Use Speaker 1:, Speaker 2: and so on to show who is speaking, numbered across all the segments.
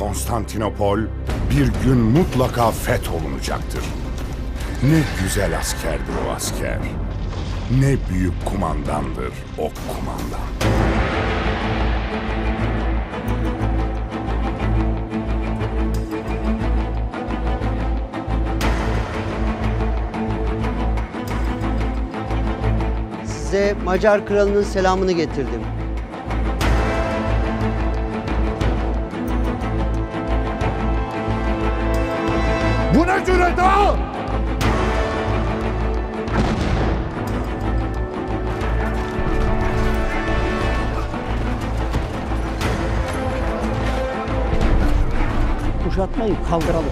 Speaker 1: Konstantinopol bir gün mutlaka fetholunacaktır. Ne güzel askerdir o asker. Ne büyük kumandandır o kumandan.
Speaker 2: Size Macar kralının selamını getirdim.
Speaker 1: Cüret ha?
Speaker 3: Kuşatmayı kaldıralım.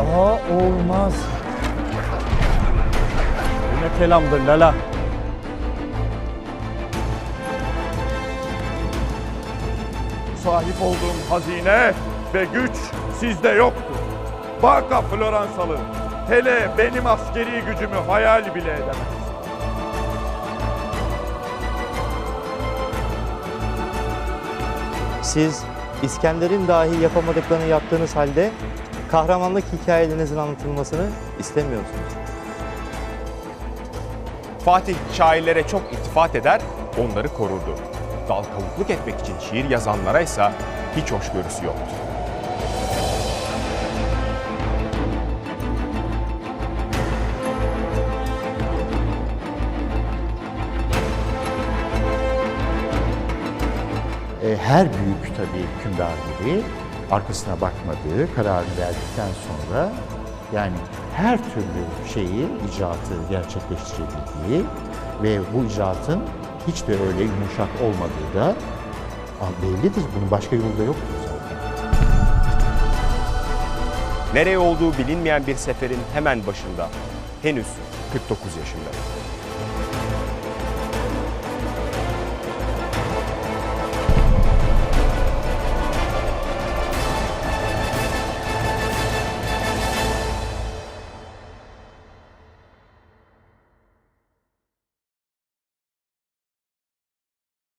Speaker 4: Aa olmaz. Bu ne kelamdır Lala?
Speaker 5: Sahip olduğum hazine ve güç sizde yoktu. Baka Floransalı, hele benim askeri gücümü hayal bile edemez.
Speaker 6: Siz İskender'in dahi yapamadıklarını yaptığınız halde kahramanlık hikayelerinizin anlatılmasını istemiyorsunuz.
Speaker 7: Fatih şairlere çok iltifat eder, onları korurdu. Dal kavukluk etmek için şiir yazanlara ise hiç hoşgörüsü yoktu.
Speaker 8: E, her büyük tabii hükümdar gibi arkasına bakmadığı kararını verdikten sonra yani her türlü şeyi, icraatı gerçekleştirebildiği ve bu icraatın hiç de öyle yumuşak olmadığı da bellidir. Bunun başka yolu da yoktur zaten.
Speaker 7: Nereye olduğu bilinmeyen bir seferin hemen başında, henüz 49 yaşında.